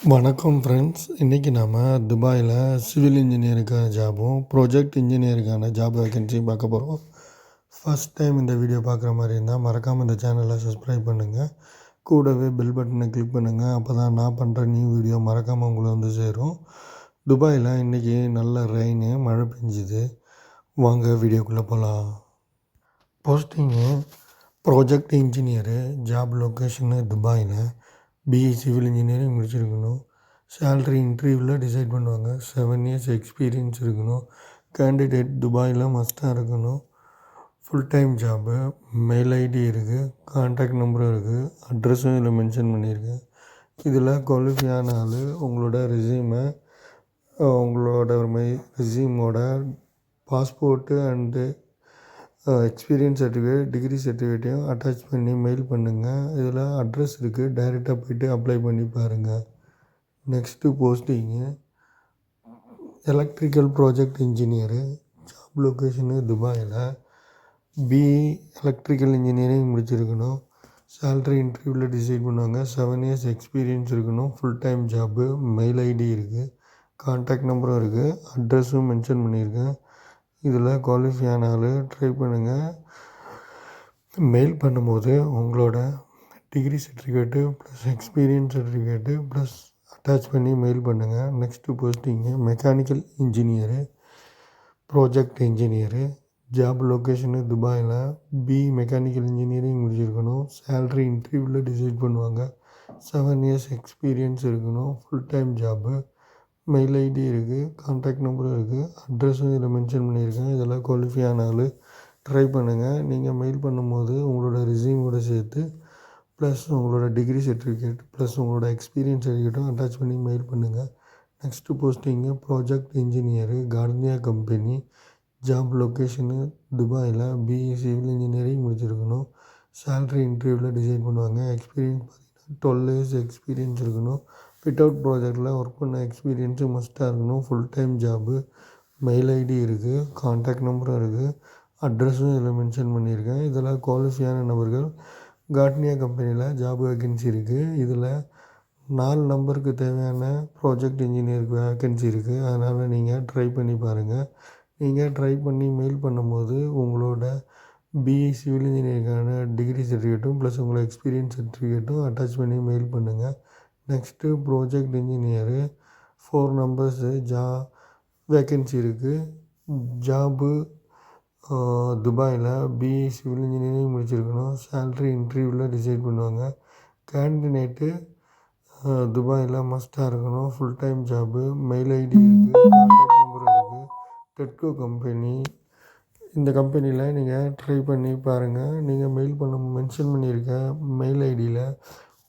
வணக்கம் ஃப்ரெண்ட்ஸ் இன்றைக்கி நாம் துபாயில் சிவில் இன்ஜினியருக்கான ஜாபும் ப்ராஜெக்ட் இன்ஜினியருக்கான ஜாப் வேகன்சியும் பார்க்க போகிறோம் ஃபஸ்ட் டைம் இந்த வீடியோ பார்க்குற மாதிரி இருந்தால் மறக்காமல் இந்த சேனலை சப்ஸ்கிரைப் பண்ணுங்கள் கூடவே பெல் பட்டனை கிளிக் பண்ணுங்கள் அப்போ தான் நான் பண்ணுற நியூ வீடியோ மறக்காமல் உங்களை வந்து சேரும். துபாயில் இன்றைக்கி நல்ல ரெயின் மழை பெஞ்சுது. வாங்க வீடியோக்குள்ளே போகலாம் posting project engineer job location துபாயில். பிஇ சிவில் இன்ஜினியரிங் முடிச்சிருக்கணும். சேல்ரி இன்டர்வியூவில் டிசைட் பண்ணுவாங்க. செவன் இயர்ஸ் எக்ஸ்பீரியன்ஸ் இருக்கணும். கேண்டிடேட் துபாயில் மஸ்ட்டாக இருக்கணும். Full time job mail ID இருக்குது கான்டாக்ட் நம்பரும் இருக்குது அட்ரஸும் இதில் மென்ஷன் பண்ணியிருக்கேன். இதில் குவாலிஃபையான ஆள் உங்களோட ரெசியூமை உங்களோட my ரெசியூமோட passport and experience certificate degree சர்டிஃபிகேட்டையும் attach பண்ணி மெயில் பண்ணுங்கள் இதில் அட்ரஸ் இருக்குது டைரெக்டாக போய்ட்டு அப்ளை பண்ணி பாருங்கள் next posting electrical project engineer job location துபாயில். பிஇ எலக்ட்ரிக்கல் இன்ஜினியரிங் முடிச்சிருக்கணும். சேல்ரி இன்டர்வியூவில் டிசைட் பண்ணுவாங்க. செவன் இயர்ஸ் எக்ஸ்பீரியன்ஸ் இருக்கணும். Full time job mail ID இருக்குது கான்டாக்ட் நம்பரும் இருக்குது அட்ரஸும் மென்ஷன் பண்ணியிருக்கேன். இதில் குவாலிஃபையான ஆள் ட்ரை பண்ணுங்கள் மெயில் பண்ணும்போது உங்களோட degree certificate plus experience certificate plus attach பண்ணி மெயில் பண்ணுங்கள் next posting mechanical engineer project engineer job location துபாயில் பி மெக்கானிக்கல் இன்ஜினியரிங் முடிச்சிருக்கணும். சேல்ரி இன்டர்வியூவில் டிசைட் பண்ணுவாங்க. செவன் இயர்ஸ் எக்ஸ்பீரியன்ஸ் இருக்கணும். Full time job mail ID இருக்குது கான்டாக்ட் நம்பரும் இருக்குது அட்ரஸும் இதில் மென்ஷன் பண்ணியிருக்கேன். இதெல்லாம் குவாலிஃபையான ஆள் ட்ரை பண்ணுங்கள் நீங்கள் மெயில் பண்ணும்போது உங்களோட ரெஸ்யூமோடு சேர்த்து ப்ளஸ் உங்களோட டிகிரி சர்டிஃபிகேட் ப்ளஸ் உங்களோட எக்ஸ்பீரியன்ஸ் சர்டிஃபிகேட்டும் அட்டாச் பண்ணி மெயில் பண்ணுங்கள் next posting project engineer Gardenia company job location துபாயில் பிஇ சிவில் இன்ஜினியரிங் முடிச்சிருக்கணும். சேல்ரி இன்டர்வியூவில் டிசைட் பண்ணுவாங்க. எக்ஸ்பீரியன்ஸ் பார்த்தீங்கன்னா டுவெல் இயர்ஸ் எக்ஸ்பீரியன்ஸ் இருக்கணும். ஃபிட் அவுட் ப்ராஜெக்டில் ஒர்க் பண்ண எக்ஸ்பீரியன்ஸு மஸ்ட்டாக இருக்கணும். Full time job mail ID இருக்குது காண்டாக்ட் நம்பரும் இருக்குது அட்ரஸும் இதில் மென்ஷன் பண்ணியிருக்கேன். இதில் குவாலிஃபையான நபர்கள் காட்னியா கம்பெனியில் ஜாப் வேக்கன்சி இருக்குது இதில் நாலு நம்பருக்கு தேவையான ப்ராஜெக்ட் இன்ஜினியருக்கு வேக்கன்சி இருக்குது அதனால் நீங்கள் ட்ரை பண்ணி பாருங்கள் நீங்கள் ட்ரை பண்ணி மெயில் பண்ணும்போது உங்களோட பிஇ சிவில் இன்ஜினியரிங்கான டிகிரி சர்டிஃபிகேட்டும் ப்ளஸ் உங்களோட எக்ஸ்பீரியன்ஸ் சர்டிஃபிகேட்டும் அட்டாச் பண்ணி மெயில் பண்ணுங்கள் next project engineer four numbers ஜா வேக்கன்சி இருக்குது ஜாபு துபாயில் பிஇ சிவில் இன்ஜினியரிங் முடிச்சிருக்கணும். சேல்ரி இன்டர்வியூவில் டிசைட் பண்ணுவாங்க. கேண்டிடேட்டு துபாயில் மஸ்ட்டாக இருக்கணும். Full time job mail ID இருக்குது கான்டாக்ட் நம்பர் இருக்குது டெட்கோ கம்பெனி இந்த கம்பெனியில் நீங்கள் ட்ரை பண்ணி பாருங்கள் நீங்கள் மெயில் பண்ண மென்ஷன் பண்ணியிருக்க மெயில் ஐடியில்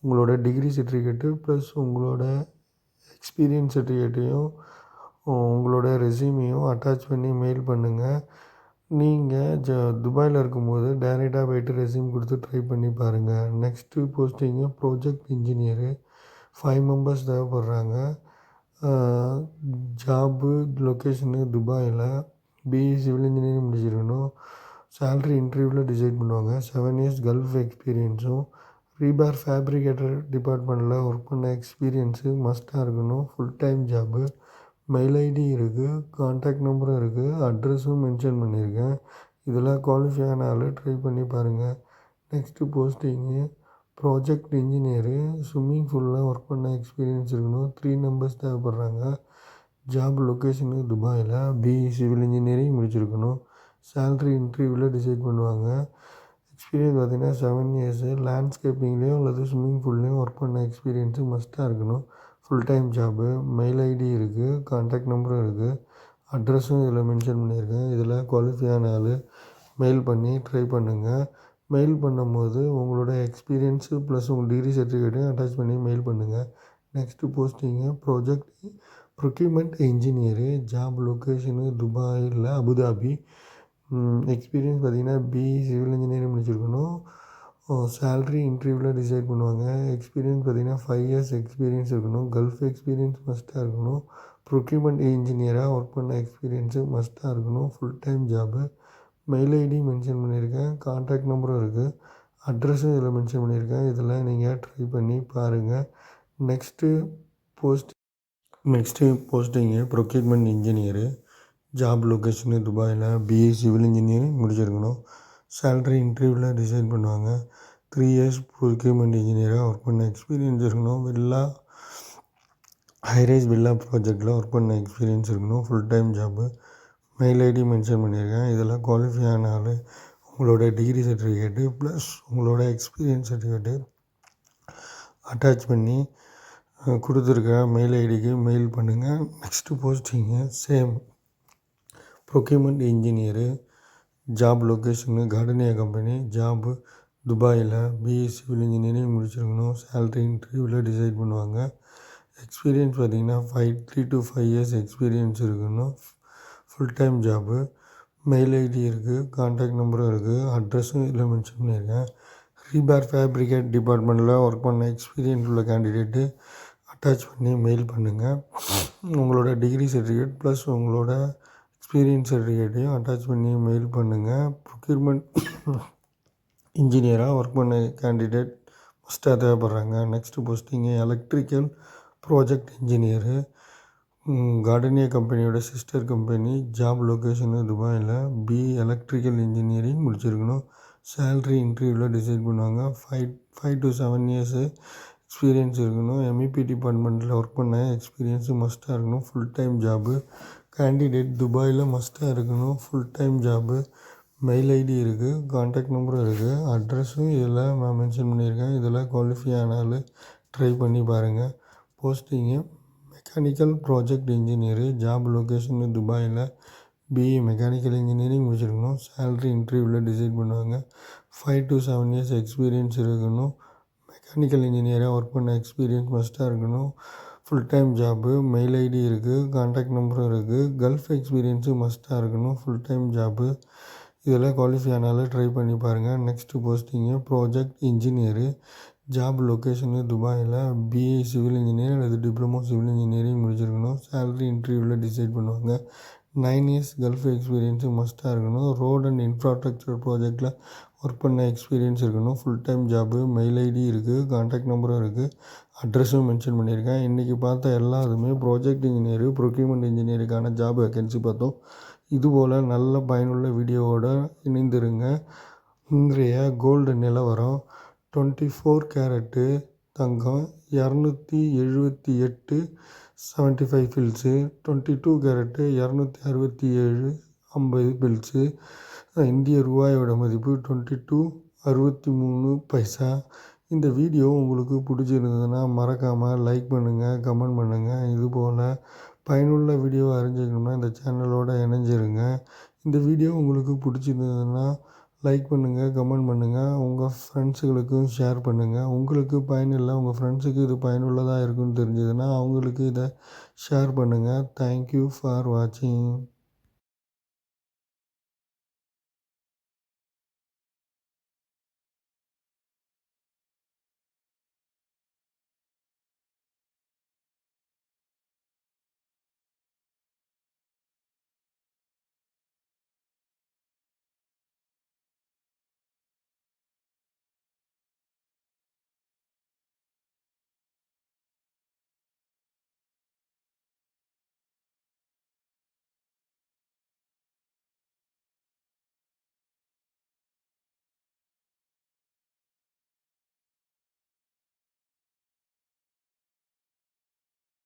உங்களோட டிகிரி சர்டிஃபிகேட்டு ப்ளஸ் உங்களோட எக்ஸ்பீரியன்ஸ் சர்டிஃபிகேட்டையும் உங்களோட ரெசியூமையும் அட்டாச் பண்ணி மெயில் பண்ணுங்கள் நீங்கள் ஜ துபாயில் இருக்கும்போது டைரெக்டாக போய்ட்டு ரெசியூம் கொடுத்து ட்ரை பண்ணி பாருங்கள் next posting project engineer five members தேவைப்படுறாங்க. Job location துபாயில் பிஇ சிவில் இன்ஜினியரிங் முடிச்சிருக்கணும். சேல்ரி இன்டர்வியூவில் டிசைட் பண்ணுவாங்க. செவன் இயர்ஸ் கல்ஃப் எக்ஸ்பீரியன்ஸும் ரீபார் ஃபேப்ரிகேட்டர் டிபார்ட்மெண்ட்டில் ஒர்க் பண்ண எக்ஸ்பீரியன்ஸு மஸ்ட்டாக இருக்கணும். Full time job mail ID இருக்குது கான்டாக்ட் நம்பரும் இருக்குது அட்ரஸும் மென்ஷன் பண்ணியிருக்கேன் இதில் குவாலிஃபையான ஆள் ட்ரை பண்ணி பாருங்கள் next posting project engineer swimming பூலில் work பண்ண எக்ஸ்பீரியன்ஸ் இருக்கணும். த்ரீ நம்பர்ஸ் தேவைப்படுறாங்க. ஜாப் லொக்கேஷனு துபாயில் பிஇ சிவில் இன்ஜினியரிங் முடிச்சிருக்கணும். சேல்ரி இன்டர்வியூவில் டிசைட் பண்ணுவாங்க. எக்ஸ்பீரியன்ஸ் பார்த்திங்கன்னா செவன் இயர்ஸு லேண்ட்ஸ்கேப்பிங்லேயும் அல்லது ஸ்விம்மிங் பூல்லையும் ஒர்க் பண்ண எக்ஸ்பீரியன்ஸு மஸ்ட்டாக இருக்கணும். Full time job mail ID இருக்குது கான்டாக்ட் நம்பரும் இருக்குது அட்ரஸும் இதில் மென்ஷன் பண்ணியிருக்கேன். இதில் குவாலிஃபையான ஆள் மெயில் பண்ணி ட்ரை பண்ணுங்கள் மெயில் பண்ணும்போது உங்களோட எக்ஸ்பீரியன்ஸு ப்ளஸ் உங்கள் டிகிரி சர்டிஃபிகேட்டையும் அட்டாச் பண்ணி மெயில் பண்ணுங்கள் next posting project procurement engineer job location துபாயில் அபுதாபி எக்ஸ்பீரியன்ஸ் பார்த்திங்கன்னா பிஇ சிவில் இன்ஜினியரிங் முடிச்சிருக்கணும். சேல்ரி இன்டர்வியூவில் டிசைட் பண்ணுவாங்க. எக்ஸ்பீரியன்ஸ் பார்த்திங்கன்னா ஃபைவ் இயர்ஸ் எக்ஸ்பீரியன்ஸ் இருக்கணும். கல்ஃப் எக்ஸ்பீரியன்ஸ் மஸ்ட்டாக இருக்கணும். ப்ரொக்யூமெண்ட் இன்ஜினியராக ஒர்க் பண்ண எக்ஸ்பீரியன்ஸு மஸ்ட்டாக இருக்கணும். Full time job mail ID mention பண்ணியிருக்கேன் கான்டாக்ட் நம்பரும் இருக்குது அட்ரஸும் இதில் மென்ஷன் பண்ணியிருக்கேன். இதெல்லாம் நீங்கள் ட்ரை பண்ணி பாருங்கள் next post next posting procurement engineer job location துபாயில் பிஏ சிவில் இன்ஜினியரிங் முடிச்சிருக்கணும். சேல்ரி இன்டர்வியூவில் டிசைட் பண்ணுவாங்க. த்ரீ இயர்ஸ் ப்ரொக்யூர்மெண்ட் இன்ஜினியராக ஒர்க் பண்ண எக்ஸ்பீரியன்ஸ் இருக்கணும். வில்லா ஹைரேஜ் வில்லா ப்ராஜெக்டில் ஒர்க் பண்ண எக்ஸ்பீரியன்ஸ் இருக்கணும். Full time job mail ID mention பண்ணியிருக்கேன். இதெல்லாம் குவாலிஃபை ஆன ஆள். உங்களோட டிகிரி சர்டிஃபிகேட்டு ப்ளஸ் உங்களோட எக்ஸ்பீரியன்ஸ் சர்டிஃபிகேட்டு அட்டாச் பண்ணி கொடுத்துருக்க மெயில் ஐடிக்கு மெயில் பண்ணுங்கள் next posting same procurement engineer job location Gardenia company job துபாயில் பிஎஸ் சிவில் இன்ஜினியரிங் முடிச்சிருக்கணும். சேல்ரி இன்டர்வியூவில் டிசைட் பண்ணுவாங்க. எக்ஸ்பீரியன்ஸ் பார்த்திங்கன்னா five three to five years experience இருக்கணும். Full time job mail ID இருக்குது கான்டாக்ட் நம்பரும் இருக்குது அட்ரஸும் இதில் மென்ஷன் பண்ணியிருக்கேன். ரீபேர் ஃபேப்ரிகேட் டிபார்ட்மெண்ட்டில் ஒர்க் பண்ண எக்ஸ்பீரியன்ஸ் உள்ள கேண்டிடேட்டு அட்டாச் பண்ணி மெயில் பண்ணுங்கள் உங்களோட டிகிரி சர்டிஃபிகேட் ப்ளஸ் உங்களோட எக்ஸ்பீரியன்ஸ் சர்டிஃபிகேட்டையும் அட்டாச் பண்ணி மெயில் பண்ணுங்கள் ப்ரொக்யூர்மெண்ட் இன்ஜினியராக ஒர்க் பண்ண கேண்டிடேட் மஸ்ட்டாக தேவைப்படுறாங்க. Next posting electrical project engineer Gardenia கம்பெனியோட சிஸ்டர் கம்பெனி ஜாப் லொக்கேஷனு துபாயில். பி எலக்ட்ரிக்கல் இன்ஜினியரிங் முடிச்சிருக்கணும். சேல்ரி இன்டர்வியூவில் டிசைட் பண்ணுவாங்க. Five five to seven years experience இருக்கணும். எம்இபி டிபார்ட்மெண்ட்டில் ஒர்க் பண்ண எக்ஸ்பீரியன்ஸு மஸ்ட்டாக இருக்கணும். ஃபுல் டைம் ஜாபு கேண்டிடேட் துபாயில் மஸ்ட்டாக இருக்கணும். Full time job mail ID இருக்குது காண்டாக்ட் நம்பரும் இருக்குது அட்ரஸும் இதில் நான் மென்ஷன் பண்ணியிருக்கேன். இதில் குவாலிஃபை ஆனாலும் ட்ரை பண்ணி பாருங்கள் posting mechanical project engineer job location துபாயில் பிஇ மெக்கானிக்கல் இன்ஜினியரிங் முடிச்சிருக்கணும். சேல்ரி இன்டர்வியூவில் டிசைட் பண்ணுவாங்க. Five to seven years experience இருக்கணும். மெக்கானிக்கல் இன்ஜினியராக ஒர்க் பண்ண எக்ஸ்பீரியன்ஸ் மஸ்ட்டாக இருக்கணும். Full time job mail ID இருக்குது கான்டாக்ட் நம்பரும் இருக்குது கல்ஃப் எக்ஸ்பீரியன்ஸும் மஸ்ட்டாக இருக்கணும் ஃபுல் டைம் ஜாபு இதெல்லாம் குவாலிஃபை ஆனாலும் ட்ரை பண்ணி பாருங்கள் next posting project engineer job location துபாயில் பிஏ சிவில் இன்ஜினியர் அல்லது டிப்ளமோ சிவில் இன்ஜினியரிங் முடிச்சிருக்கணும். சேலரி இன்டர்வியூவில் டிசைட் பண்ணுவாங்க. நைன் இயர்ஸ் கல்ஃப் எக்ஸ்பீரியன்ஸு மஸ்ட்டாக இருக்கணும். ரோட் அண்ட் இன்ஃப்ராஸ்ட்ரக்சர் ப்ராஜெக்டில் ஒர்க் பண்ண எக்ஸ்பீரியன்ஸ் இருக்கணும். Full time job mail ID இருக்குது கான்டாக்ட் நம்பரும் இருக்குது அட்ரஸும் மென்ஷன் பண்ணியிருக்கேன். இன்றைக்கி பார்த்த எல்லாருமே ப்ராஜெக்ட் இன்ஜினியரு ப்ரொக்யூமெண்ட் இன்ஜினியருக்கான ஜாப் வேக்கன்சி பார்த்தோம். இதுபோல் நல்ல பயனுள்ள வீடியோவோடு இணைந்திருங்க. இன்றைய கோல்டு நிலவரம் டுவெண்ட்டி ஃபோர் கேரட்டு தங்கம் இரநூத்தி எழுபத்தி எட்டு seventy five fils twenty two carat இரநூத்தி அறுபத்தி ஏழு ஐம்பது பில்ஸு இந்திய ரூபாயோட மதிப்பு டுவெண்ட்டி டூ அறுபத்தி மூணு பைசா. இந்த வீடியோ உங்களுக்கு பிடிச்சிருந்ததுன்னா மறக்காமல் லைக் பண்ணுங்கள் கமெண்ட் பண்ணுங்கள் இதுபோல் பயனுள்ள வீடியோ அறிஞ்சிக்கணும்னா இந்த சேனலோட இணைஞ்சிருங்க. இந்த வீடியோ உங்களுக்கு பிடிச்சிருந்ததுன்னா லைக் பண்ணுங்கள் கமெண்ட் பண்ணுங்கள் உங்கள் ஃப்ரெண்ட்ஸுகளுக்கும் ஷேர் பண்ணுங்கள் உங்களுக்கு பயனில்லை உங்கள் ஃப்ரெண்ட்ஸுக்கு இது பயனுள்ளதாக இருக்குன்னு தெரிஞ்சதுன்னா அவங்களுக்கு இதை ஷேர் பண்ணுங்கள் தேங்க்யூ ஃபார் வாட்சிங்